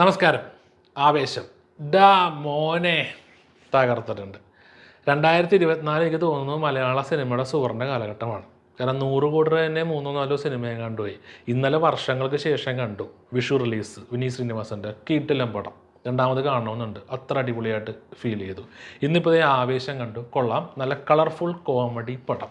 നമസ്കാരം. ആവേശം. ഡാ മോനെ. തകർത്തിട്ടുണ്ട്. രണ്ടായിരത്തി ഇരുപത്തിനാല് എനിക്ക് തോന്നുന്നു മലയാള സിനിമയുടെ സുവർണ കാലഘട്ടമാണ്. കാരണം നൂറ് കോടി തന്നെ മൂന്നോ നാലോ സിനിമയും കണ്ടുപോയി. ഇന്നലെ വർഷങ്ങൾക്ക് ശേഷം കണ്ടു. വിഷു റിലീസ് വിനീത് ശ്രീനിവാസന്റെ കീട്ടിലം പടം. രണ്ടാമത് കാണണമെന്നുണ്ട്. അത്ര അടിപൊളിയായിട്ട് ഫീൽ ചെയ്തു. ഇന്നിപ്പോൾ ഈ ആവേശം കണ്ടു. കൊള്ളാം. നല്ല കളർഫുൾ കോമഡി പടം.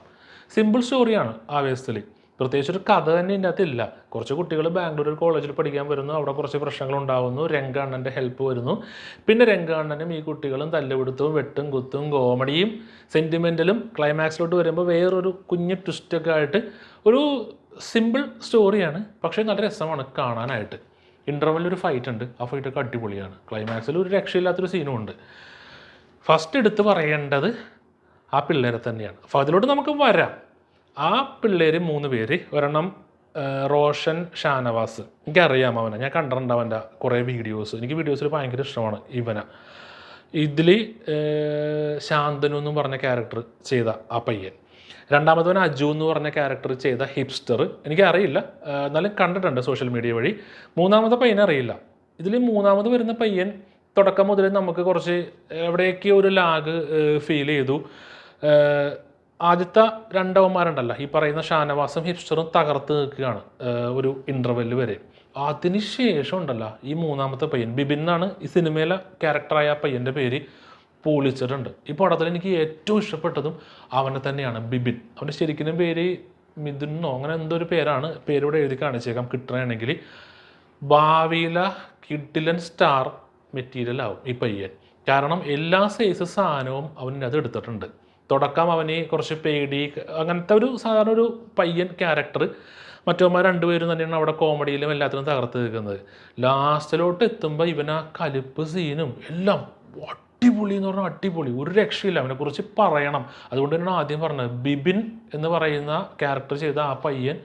സിമ്പിൾ സ്റ്റോറിയാണ് ആവേശത്തിൽ പ്രത്യേകിച്ച് ഒരു കഥ തന്നെ ഇതിന്റെ അകത്തില്ല കുറച്ച് കുട്ടികൾ ബാംഗ്ലൂർ കോളേജിൽ പഠിക്കാൻ വരുന്നു. അവിടെ കുറച്ച് പ്രശ്നങ്ങൾ ഉണ്ടാകുന്നു രംഗാണ്ണന്റെ ഹെൽപ്പ് വരുന്നു. പിന്നെ രംഗാണ്ണനും ഈ കുട്ടികളും തല്ലുപിടുത്തവും വെട്ടും കുത്തും കോമഡിയും സെന്റിമെന്റലും ക്ലൈമാക്സിലോട്ട് വരുമ്പോൾ വേറൊരു കുഞ്ഞു ട്വിസ്റ്റൊക്കെ ആയിട്ട് ഒരു സിമ്പിൾ സ്റ്റോറിയാണ് പക്ഷേ നല്ല രസമാണ് കാണാനായിട്ട്. ഇന്റർവെല്ലിൽ ഒരു ഫൈറ്റ് ഉണ്ട്. ആ ഫൈറ്റൊക്കെ അടിപൊളിയാണ്. ക്ലൈമാക്സിൽ ഒരു രക്ഷയില്ലാത്തൊരു സീനും ഉണ്ട്. ഫസ്റ്റ് എടുത്ത് പറയേണ്ടത് ആ പിള്ളേരെ തന്നെയാണ്. അപ്പോൾ അതിലോട്ട് നമുക്ക് വരാം. ആ പിള്ളേർ മൂന്ന് പേര് ഒരെണ്ണം റോഷൻ ഷാനവാസ്. എനിക്കറിയാം അവനെ. ഞാൻ കണ്ടിട്ടുണ്ട് അവന്റെ കുറേ വീഡിയോസ്. എനിക്ക് വീഡിയോസിൽ ഭയങ്കര ഇഷ്ടമാണ് ഇവനെ. ഇതിൽ ശാന്തനു എന്നും പറഞ്ഞ ക്യാരക്ടർ ചെയ്ത ആ പയ്യൻ. രണ്ടാമത്തവൻ അജു എന്ന് പറഞ്ഞ ക്യാരക്ടർ ചെയ്ത ഹിപ്സ്റ്റർ. എനിക്കറിയില്ല. എന്നാലും കണ്ടിട്ടുണ്ട് സോഷ്യൽ മീഡിയ വഴി. മൂന്നാമത്തെ പയ്യനെ അറിയില്ല. ഇതിൽ മൂന്നാമത് വരുന്ന പയ്യൻ തുടക്കം മുതൽ നമുക്ക് കുറച്ച് എവിടെയൊക്കെ ഒരു ലാഗ് ഫീൽ ചെയ്തു. ആദ്യത്തെ രണ്ടവന്മാരുണ്ടല്ലോ ഈ പറയുന്ന ഷാനവാസും ഹിപ്സ്റ്ററും തകർത്ത് നിൽക്കുകയാണ് ഒരു ഇന്റർവെല്ല് വരെ. അതിനുശേഷം ഉണ്ടല്ല ഈ മൂന്നാമത്തെ പയ്യൻ ബിബിൻ എന്നാണ് ഈ സിനിമയിലെ ക്യാരക്ടറായ ആ പയ്യന്റെ പേര് പൊളിച്ചിട്ടുണ്ട്. ഈ പടത്തിൽ എനിക്ക് ഏറ്റവും ഇഷ്ടപ്പെട്ടതും അവനെ തന്നെയാണ് ബിബിൻ. അവന്റെ ശരിക്കും പേര് മിഥുനോ അങ്ങനെ എന്തോ ഒരു പേരാണ് പേരിവിടെ എഴുതി കാണിച്ചേക്കാം കിട്ടണമെങ്കിൽ ഭാവിയിലെ കിഡിലൻ സ്റ്റാർ മെറ്റീരിയൽ ആവും ഈ പയ്യൻ. കാരണം എല്ലാ സൈസ് സാധനവും അവനത് എടുത്തിട്ടുണ്ട്. തുടക്കം അവന് കുറച്ച് പേടി അങ്ങനത്തെ ഒരു സാധാരണ ഒരു പയ്യൻ ക്യാരക്ടർ മറ്റവന്മാർ രണ്ടുപേരും തന്നെയാണ് അവിടെ കോമഡിയിലും എല്ലാത്തിനും തകർത്ത് നിൽക്കുന്നത്. ലാസ്റ്റിലോട്ട് എത്തുമ്പോൾ ഇവൻ ആ കലിപ്പ് സീനും എല്ലാം അടിപൊളി എന്ന് പറഞ്ഞാൽ അടിപൊളി. ഒരു രക്ഷയില്ല അവനെക്കുറിച്ച് പറയണം. അതുകൊണ്ട് തന്നെയാണ് ആദ്യം പറഞ്ഞത്. ബിബിൻ എന്ന് പറയുന്ന ക്യാരക്ടർ ചെയ്ത ആ പയ്യൻ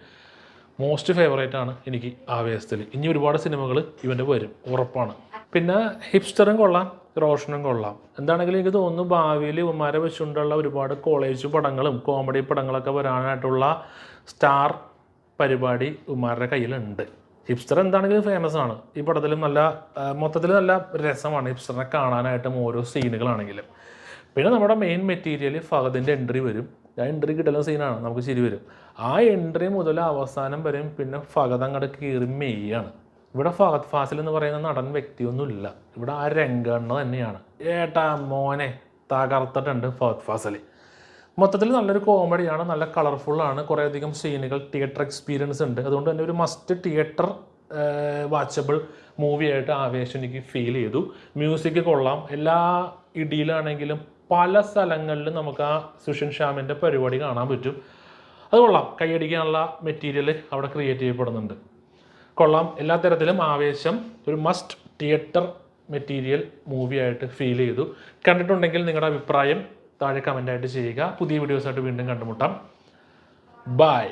മോസ്റ്റ് ഫേവറേറ്റ് ആണ് എനിക്ക് ആവേശത്തിൽ ഇനി ഒരുപാട് സിനിമകൾ ഇവന്റെ വരും ഉറപ്പാണ്. പിന്നെ ഹിപ്സ്റ്ററും കൊള്ളാം. റോഷനും കൊള്ളാം. എന്താണെങ്കിലും എനിക്ക് തോന്നുന്നു ഭാവിയിൽ ഇവന്മാരെ വെച്ചുകൊണ്ടുള്ള ഒരുപാട് കോളേജ് പടങ്ങളും കോമഡി പടങ്ങളൊക്കെ വരാനായിട്ടുള്ള സ്റ്റാർ പരിപാടി ഉമാരുടെ കയ്യിലുണ്ട്. ഹിപ്സ്റ്റർ എന്താണെങ്കിലും ഫേമസ് ആണ്. ഈ പടത്തിലും നല്ല മൊത്തത്തിൽ നല്ല രസമാണ് ഹിപ്സ്റ്ററിനെ കാണാനായിട്ടും ഓരോ സീനുകളാണെങ്കിലും പിന്നെ നമ്മുടെ മെയിൻ മെറ്റീരിയൽ ഫഹദിന്റെ എൻട്രി വരും. ആ എൻട്രി കിട്ടുന്ന സീനാണ് നമുക്ക് ശരി വരും. ആ എൻട്രി മുതൽ അവസാനം വരെയും പിന്നെ ഫഹദ് അങ്ങോട്ട് കീറി മെയ്യാണ്. ഇവിടെ ഫഹദ് ഫാസിൽ എന്ന് പറയുന്ന നടൻ വ്യക്തിയൊന്നുമില്ല. ഇവിടെ ആ രംഗണ്ണ തന്നെയാണ്. ഏട്ടാ മോനെ തകർത്തിട്ടുണ്ട് ഫഹദ് ഫാസിൽ. മൊത്തത്തിൽ നല്ലൊരു കോമഡിയാണ് നല്ല കളർഫുള്ളാണ് കുറേയധികം സീനുകൾ തിയേറ്റർ എക്സ്പീരിയൻസ് ഉണ്ട്. അതുകൊണ്ട് തന്നെ ഒരു മസ്റ്റ് തിയേറ്റർ വാച്ചബിൾ മൂവിയായിട്ട് ആവേശം എനിക്ക് ഫീൽ ചെയ്തു. മ്യൂസിക് കൊള്ളാം. എല്ലാ ഇടിയിലാണെങ്കിലും പല സ്ഥലങ്ങളിലും നമുക്ക് ആ സുഷിൻ ഷ്യാമിന്റെ പരിപാടി കാണാൻ പറ്റും. അത് കൊള്ളാം. കൈയടിക്കാനുള്ള മെറ്റീരിയൽ അവിടെ ക്രിയേറ്റ് ചെയ്യപ്പെടുന്നുണ്ട്. കൊള്ളാം. എല്ലാ തരത്തിലും ആവേശം ഒരു മസ്റ്റ് തിയേറ്റർ മെറ്റീരിയൽ മൂവിയായിട്ട് ഫീൽ ചെയ്തു. കണ്ടിട്ടുണ്ടെങ്കിൽ നിങ്ങളുടെ അഭിപ്രായം താഴെ കമന്റായിട്ട് ചെയ്യുക. പുതിയ വീഡിയോസായിട്ട് വീണ്ടും കണ്ടുമുട്ടാം. ബൈ